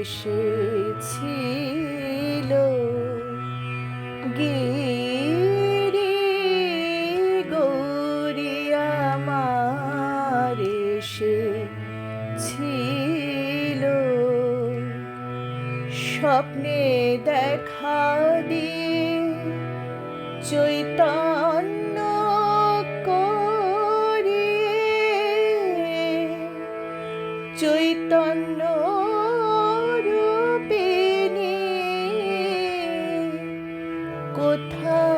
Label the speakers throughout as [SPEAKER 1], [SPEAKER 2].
[SPEAKER 1] এসেছিল। গিরি গৌরি আমার এসেছিল। স্বপ্নে দেখা দিয়ে চৈতন্য চৈতন্য কোথা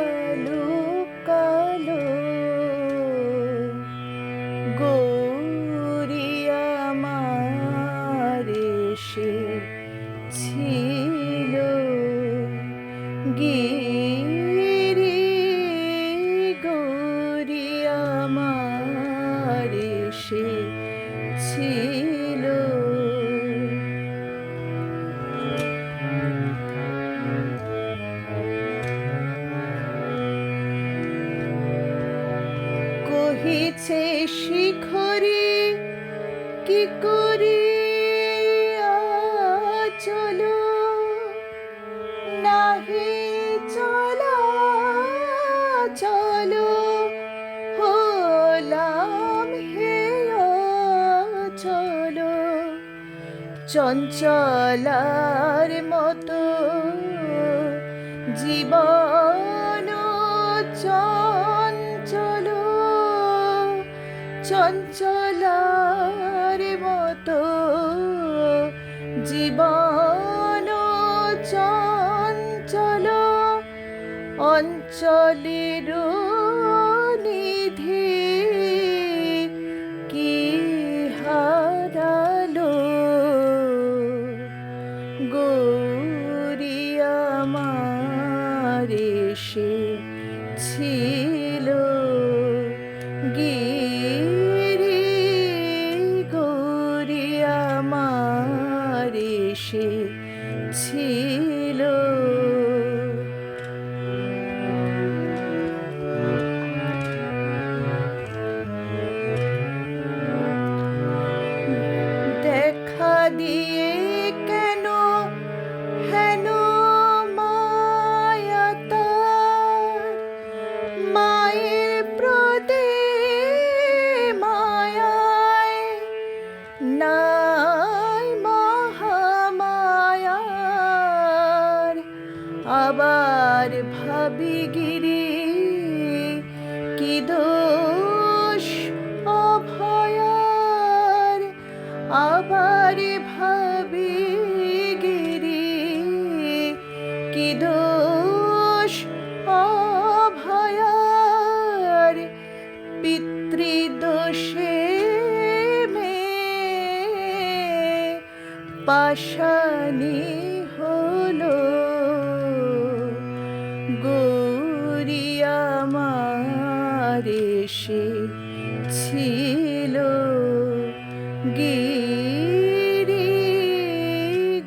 [SPEAKER 1] কহিছে শিখরে, কি করি চলো নাহি চলা চলো, হলাম হে চলো চঞ্চলার মতো জীবন চঞ্চল চঞ্চলার মতো জীবন চঞ্চল অঞ্চলের নিধি কি হারালো? গৌরী আমার ছিল আমার ছিল আবার ভাবি গিরি, কি দোষ অভয়ার? আবার ভাবি গিরি, কি দোষ অভয়ার? পিতৃদোষে মে পাশানি হলো আমার এসে ছিল গিরি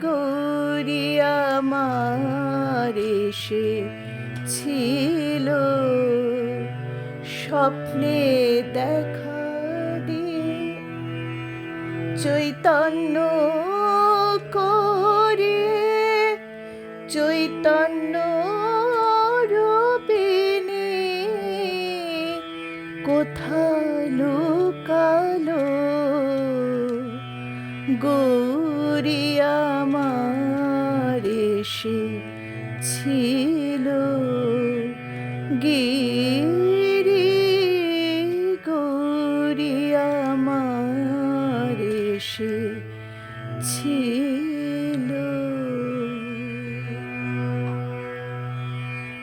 [SPEAKER 1] গৌরী আমার এসে ছিল স্বপ্নে দেখা দিয়ে। চৈতন্য করিয়ে চৈতন্য গৌরী আমার ছিল গিরি গৌরী আমার ছিল